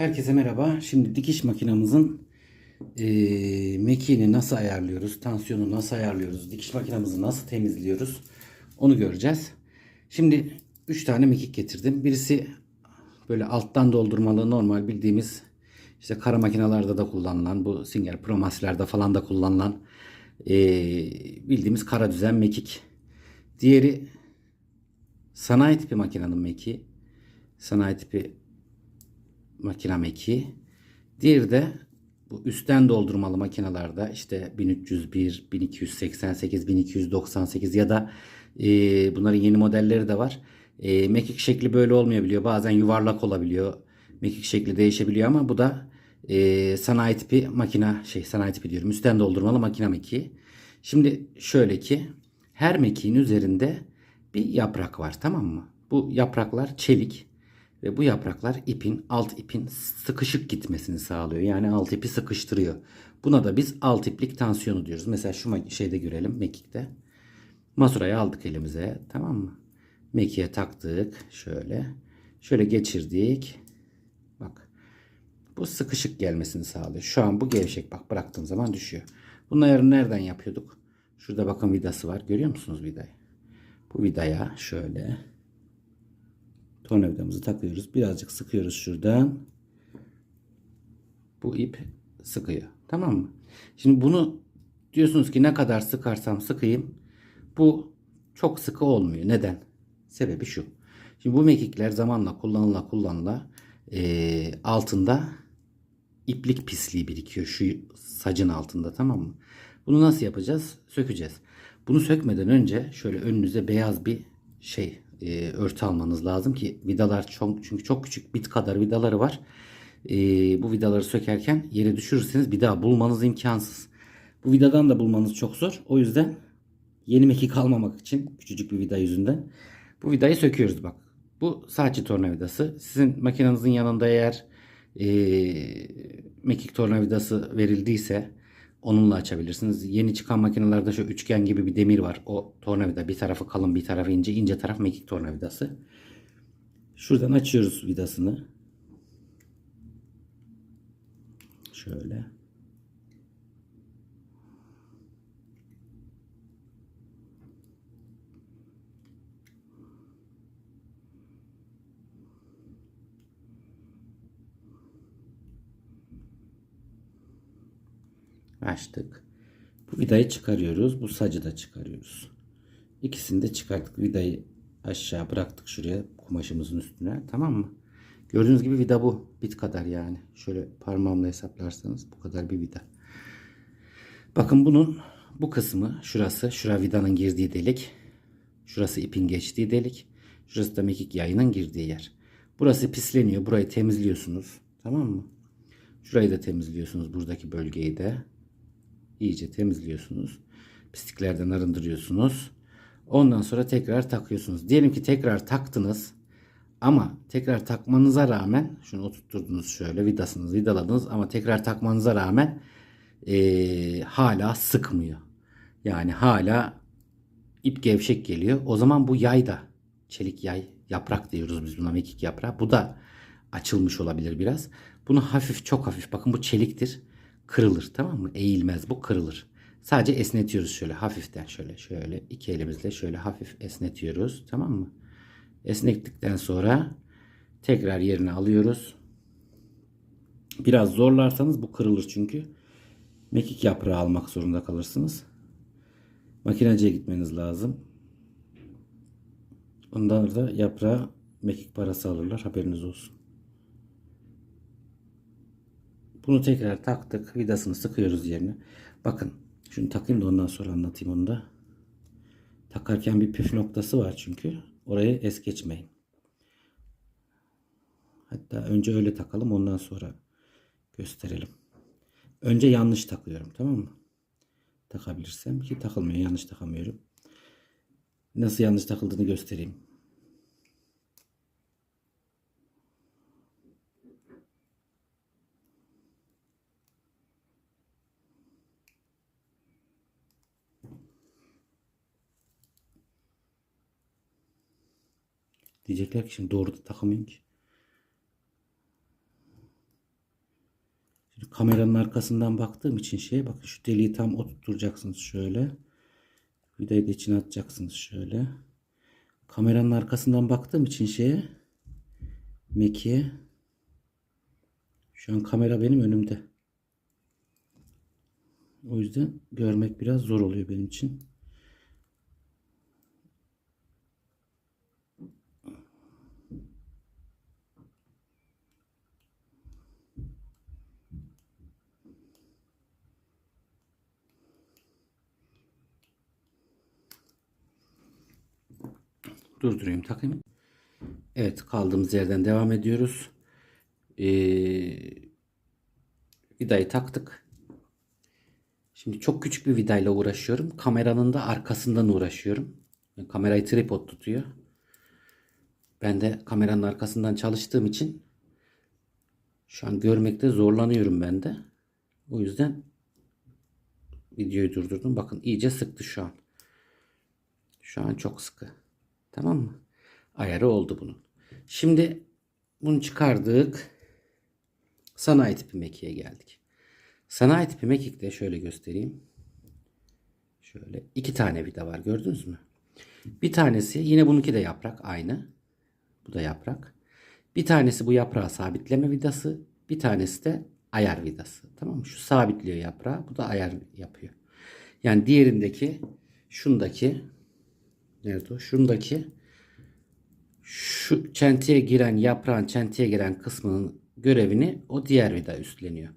Herkese merhaba. Şimdi dikiş makinamızın eee mekiğini nasıl ayarlıyoruz, tansiyonu nasıl ayarlıyoruz, dikiş makinamızı nasıl temizliyoruz onu göreceğiz. Şimdi 3 tane mekik getirdim. Birisi böyle alttan doldurmalı normal bildiğimiz işte kara makinalarda da kullanılan bu Singer Pro falan da kullanılan eee, bildiğimiz kara düzen mekik. Diğeri sanayi tipi makinenin mekiği. Sanayi tipi makina mekiği. Diğeri de bu üstten doldurmalı makinalarda işte 1301, 1288, 1298 ya da e, bunların yeni modelleri de var. E, mekik şekli böyle olmayabiliyor. Bazen yuvarlak olabiliyor. Mekik şekli değişebiliyor ama bu da e, sanayi tipi makina şey sanayi tipi diyorum. Üstten doldurmalı makina mekiği. Şimdi şöyle ki her mekiğin üzerinde bir yaprak var tamam mı? Bu yapraklar çelik ve bu yapraklar ipin alt ipin sıkışık gitmesini sağlıyor. Yani alt ipi sıkıştırıyor. Buna da biz alt iplik tansiyonu diyoruz. Mesela şu şeyde görelim mekikte. Masurayı aldık elimize tamam mı? Mekiğe taktık şöyle. Şöyle geçirdik. Bak. Bu sıkışık gelmesini sağlıyor. Şu an bu gevşek bak bıraktığım zaman düşüyor. Bunun ayarını nereden yapıyorduk? Şurada bakın vidası var. Görüyor musunuz vidayı? Bu vidaya şöyle tornavidamızı takıyoruz. Birazcık sıkıyoruz şuradan. Bu ip sıkıyor. Tamam mı? Şimdi bunu diyorsunuz ki ne kadar sıkarsam sıkayım bu çok sıkı olmuyor. Neden? Sebebi şu. Şimdi bu mekikler zamanla kullanıla kullanıla eee, altında iplik pisliği birikiyor şu sacın altında tamam mı? Bunu nasıl yapacağız? Sökeceğiz. Bunu sökmeden önce şöyle önünüze beyaz bir şey e, örtü almanız lazım ki vidalar çok çünkü çok küçük bit kadar vidaları var. E, bu vidaları sökerken yere düşürürseniz bir daha bulmanız imkansız. Bu vidadan da bulmanız çok zor. O yüzden yeni mekik almamak için küçücük bir vida yüzünden bu vidayı söküyoruz bak. Bu saçı tornavidası. Sizin makinenizin yanında eğer e, mekik tornavidası verildiyse onunla açabilirsiniz. Yeni çıkan makinelerde şu üçgen gibi bir demir var. O tornavida bir tarafı kalın bir tarafı ince. ince taraf mekik tornavidası. Şuradan açıyoruz vidasını. Şöyle. Açtık. Bu vidayı çıkarıyoruz. Bu sacı da çıkarıyoruz. İkisini de çıkarttık. Vidayı aşağı bıraktık şuraya kumaşımızın üstüne. Tamam mı? Gördüğünüz gibi vida bu. Bit kadar yani. Şöyle parmağımla hesaplarsanız bu kadar bir vida. Bakın bunun bu kısmı şurası. Şura vidanın girdiği delik. Şurası ipin geçtiği delik. Şurası da mekik yayının girdiği yer. Burası pisleniyor. Burayı temizliyorsunuz. Tamam mı? Şurayı da temizliyorsunuz. Buradaki bölgeyi de iyice temizliyorsunuz. Pisliklerden arındırıyorsunuz. Ondan sonra tekrar takıyorsunuz. Diyelim ki tekrar taktınız. Ama tekrar takmanıza rağmen şunu oturtturdunuz şöyle vidasınız vidaladınız ama tekrar takmanıza rağmen eee, hala sıkmıyor. Yani hala ip gevşek geliyor. O zaman bu yay da çelik yay yaprak diyoruz biz buna mekik yaprağı. Bu da açılmış olabilir biraz. Bunu hafif çok hafif bakın bu çeliktir. Kırılır tamam mı? Eğilmez bu kırılır. Sadece esnetiyoruz şöyle hafiften şöyle şöyle iki elimizle şöyle hafif esnetiyoruz tamam mı? Esnettikten sonra tekrar yerine alıyoruz. Biraz zorlarsanız bu kırılır çünkü. Mekik yaprağı almak zorunda kalırsınız. Makineciye gitmeniz lazım. Ondan da yaprağı mekik parası alırlar haberiniz olsun. Bunu tekrar taktık. Vidasını sıkıyoruz yerine. Bakın şunu takayım da ondan sonra anlatayım onu da. Takarken bir püf noktası var çünkü. Orayı es geçmeyin. Hatta önce öyle takalım ondan sonra gösterelim. Önce yanlış takıyorum tamam mı? Takabilirsem ki takılmıyor yanlış takamıyorum. Nasıl yanlış takıldığını göstereyim. Diyecekler ki şimdi doğru da ki. kameranın arkasından baktığım için şeye bakın şu deliği tam oturtacaksınız şöyle. Vidayı da içine atacaksınız şöyle. Kameranın arkasından baktığım için şeye Meki'ye şu an kamera benim önümde. O yüzden görmek biraz zor oluyor benim için. Durdurayım takayım. Evet kaldığımız yerden devam ediyoruz. Ee, vidayı taktık. Şimdi çok küçük bir vidayla uğraşıyorum. Kameranın da arkasından uğraşıyorum. Kamerayı tripod tutuyor. Ben de kameranın arkasından çalıştığım için şu an görmekte zorlanıyorum ben de. O yüzden videoyu durdurdum. Bakın iyice sıktı şu an. Şu an çok sıkı. Tamam mı? Ayarı oldu bunun. Şimdi bunu çıkardık. Sanayi tipi mekiğe geldik. Sanayi tipi mekikte şöyle göstereyim. Şöyle iki tane vida var gördünüz mü? Bir tanesi yine bununki de yaprak aynı. Bu da yaprak. Bir tanesi bu yaprağı sabitleme vidası. Bir tanesi de ayar vidası. Tamam mı? Şu sabitliyor yaprağı. Bu da ayar yapıyor. Yani diğerindeki şundaki nerede o? Şundaki şu çentiye giren yaprağın çentiye giren kısmının görevini o diğer vida üstleniyor.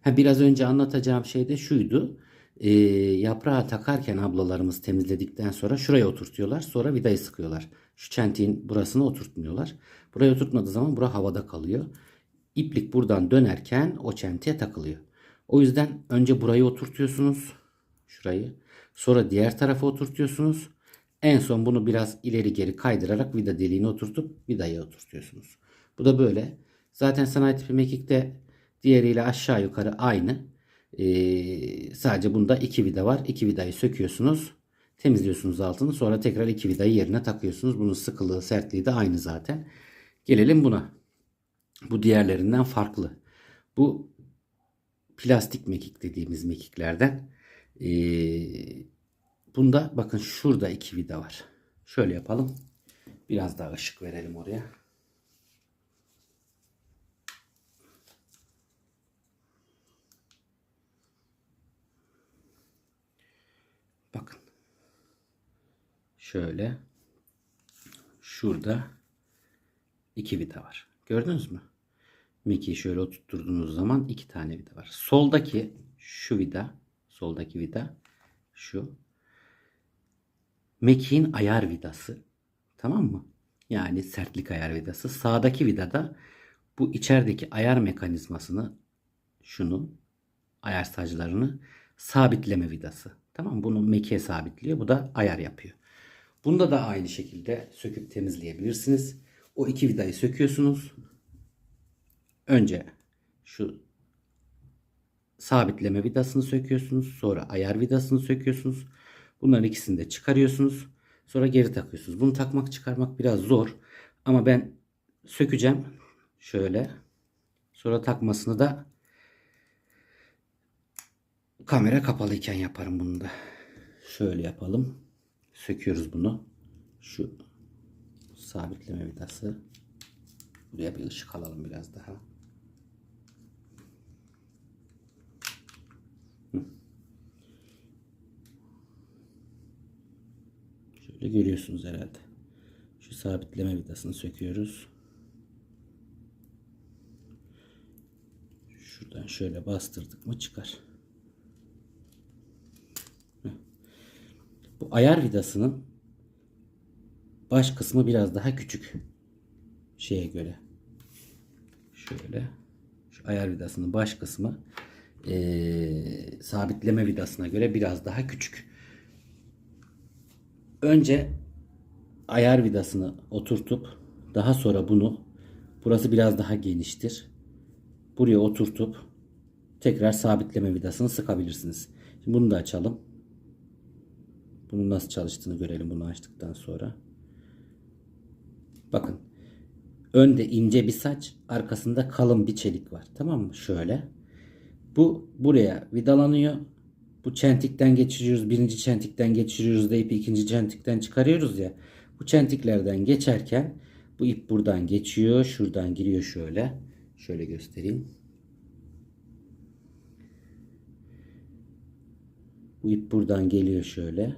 Ha, biraz önce anlatacağım şey de şuydu. Ee, yaprağı takarken ablalarımız temizledikten sonra şuraya oturtuyorlar. Sonra vidayı sıkıyorlar. Şu çentiğin burasını oturtmuyorlar. Buraya oturtmadığı zaman bura havada kalıyor. İplik buradan dönerken o çentiğe takılıyor. O yüzden önce burayı oturtuyorsunuz. Şurayı. Sonra diğer tarafa oturtuyorsunuz. En son bunu biraz ileri geri kaydırarak vida deliğine oturtup vidayı oturtuyorsunuz. Bu da böyle. Zaten sanayi tipi mekikte diğeriyle aşağı yukarı aynı. Ee, sadece bunda iki vida var. İki vidayı söküyorsunuz. Temizliyorsunuz altını. Sonra tekrar iki vidayı yerine takıyorsunuz. Bunun sıkılığı, sertliği de aynı zaten. Gelelim buna. Bu diğerlerinden farklı. Bu plastik mekik dediğimiz mekiklerden. Ee, bunda bakın şurada iki vida var. Şöyle yapalım. Biraz daha ışık verelim oraya. Bakın. Şöyle. Şurada iki vida var. Gördünüz mü? Mickey'i şöyle oturtturduğunuz zaman iki tane vida var. Soldaki şu vida, soldaki vida şu. Mekiğin ayar vidası. Tamam mı? Yani sertlik ayar vidası. Sağdaki vidada bu içerideki ayar mekanizmasını şunu ayar saclarını sabitleme vidası. Tamam mı? Bunu mekiğe sabitliyor. Bu da ayar yapıyor. Bunda da aynı şekilde söküp temizleyebilirsiniz. O iki vidayı söküyorsunuz. Önce şu sabitleme vidasını söküyorsunuz. Sonra ayar vidasını söküyorsunuz. Bunların ikisini de çıkarıyorsunuz. Sonra geri takıyorsunuz. Bunu takmak çıkarmak biraz zor. Ama ben sökeceğim. Şöyle. Sonra takmasını da kamera kapalıyken yaparım bunu da. Şöyle yapalım. Söküyoruz bunu. Şu sabitleme vidası. Buraya bir ışık alalım biraz daha. Görüyorsunuz herhalde. Şu sabitleme vidasını söküyoruz. Şuradan şöyle bastırdık mı çıkar. Bu ayar vidasının baş kısmı biraz daha küçük. Şeye göre. Şöyle. Şu ayar vidasının baş kısmı ee, sabitleme vidasına göre biraz daha küçük. Önce ayar vidasını oturtup daha sonra bunu burası biraz daha geniştir. Buraya oturtup tekrar sabitleme vidasını sıkabilirsiniz. Şimdi bunu da açalım. Bunun nasıl çalıştığını görelim bunu açtıktan sonra. Bakın. Önde ince bir saç, arkasında kalın bir çelik var. Tamam mı? Şöyle. Bu buraya vidalanıyor. Bu çentikten geçiriyoruz. Birinci çentikten geçiriyoruz da ipi ikinci çentikten çıkarıyoruz ya. Bu çentiklerden geçerken bu ip buradan geçiyor. Şuradan giriyor şöyle. Şöyle göstereyim. Bu ip buradan geliyor şöyle.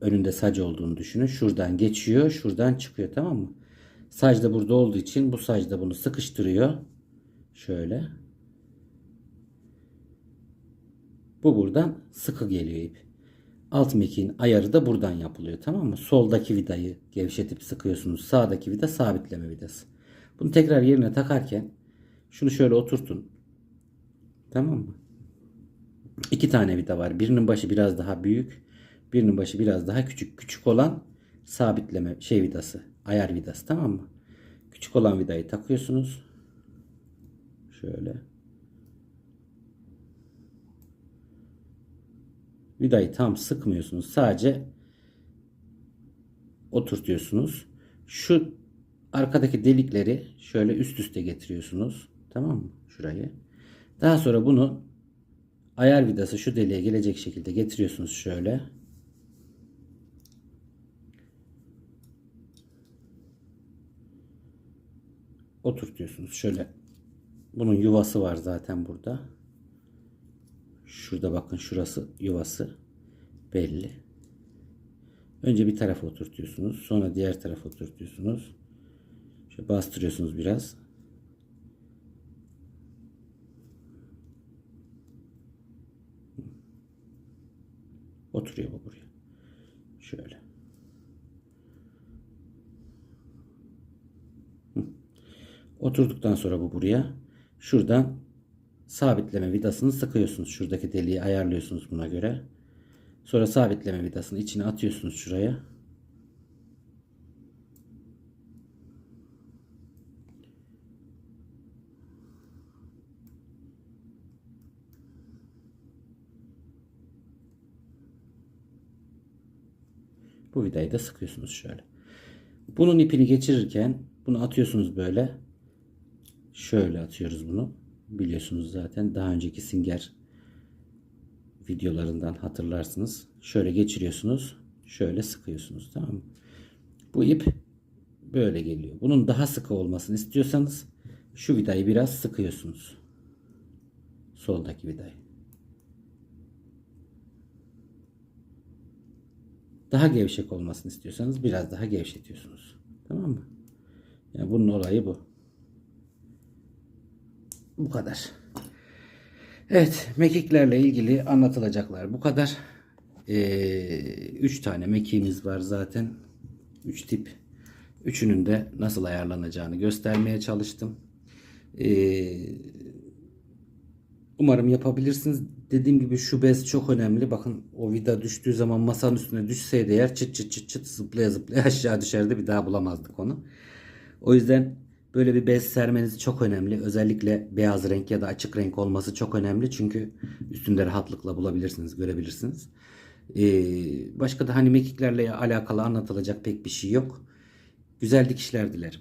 Önünde sac olduğunu düşünün. Şuradan geçiyor. Şuradan çıkıyor tamam mı? Sac da burada olduğu için bu sac da bunu sıkıştırıyor. Şöyle. Bu buradan sıkı geliyor ip. Alt mekiğin ayarı da buradan yapılıyor tamam mı? Soldaki vidayı gevşetip sıkıyorsunuz. Sağdaki vida sabitleme vidası. Bunu tekrar yerine takarken şunu şöyle oturtun. Tamam mı? İki tane vida var. Birinin başı biraz daha büyük. Birinin başı biraz daha küçük. Küçük olan sabitleme şey vidası. Ayar vidası tamam mı? Küçük olan vidayı takıyorsunuz. Şöyle. Vidayı tam sıkmıyorsunuz. Sadece oturtuyorsunuz. Şu arkadaki delikleri şöyle üst üste getiriyorsunuz. Tamam mı? Şurayı. Daha sonra bunu ayar vidası şu deliğe gelecek şekilde getiriyorsunuz şöyle. Oturtuyorsunuz. Şöyle bunun yuvası var zaten burada. Şurada bakın şurası yuvası belli. Önce bir tarafa oturtuyorsunuz. Sonra diğer tarafa oturtuyorsunuz. Şöyle bastırıyorsunuz biraz. Oturuyor bu buraya. Şöyle. Oturduktan sonra bu buraya. Şuradan sabitleme vidasını sıkıyorsunuz. Şuradaki deliği ayarlıyorsunuz buna göre. Sonra sabitleme vidasını içine atıyorsunuz şuraya. Bu vidayı da sıkıyorsunuz şöyle. Bunun ipini geçirirken bunu atıyorsunuz böyle. Şöyle atıyoruz bunu. Biliyorsunuz zaten daha önceki singer videolarından hatırlarsınız. Şöyle geçiriyorsunuz. Şöyle sıkıyorsunuz. Tamam mı? Bu ip böyle geliyor. Bunun daha sıkı olmasını istiyorsanız şu vidayı biraz sıkıyorsunuz. Soldaki vidayı. Daha gevşek olmasını istiyorsanız biraz daha gevşetiyorsunuz. Tamam mı? Yani bunun olayı bu. Bu kadar. Evet, mekiklerle ilgili anlatılacaklar bu kadar. 3 ee, tane mekiğimiz var zaten. 3 tip. Üçünün de nasıl ayarlanacağını göstermeye çalıştım. Ee, umarım yapabilirsiniz. Dediğim gibi şu bez çok önemli. Bakın o vida düştüğü zaman masanın üstüne düşseydi eğer çıt çıt çıt çıt zıplaya zıplaya aşağı düşerdi. Bir daha bulamazdık onu. O yüzden Böyle bir bez sermeniz çok önemli. Özellikle beyaz renk ya da açık renk olması çok önemli. Çünkü üstünde rahatlıkla bulabilirsiniz, görebilirsiniz. Ee, başka da hani mekiklerle alakalı anlatılacak pek bir şey yok. Güzel dikişler dilerim.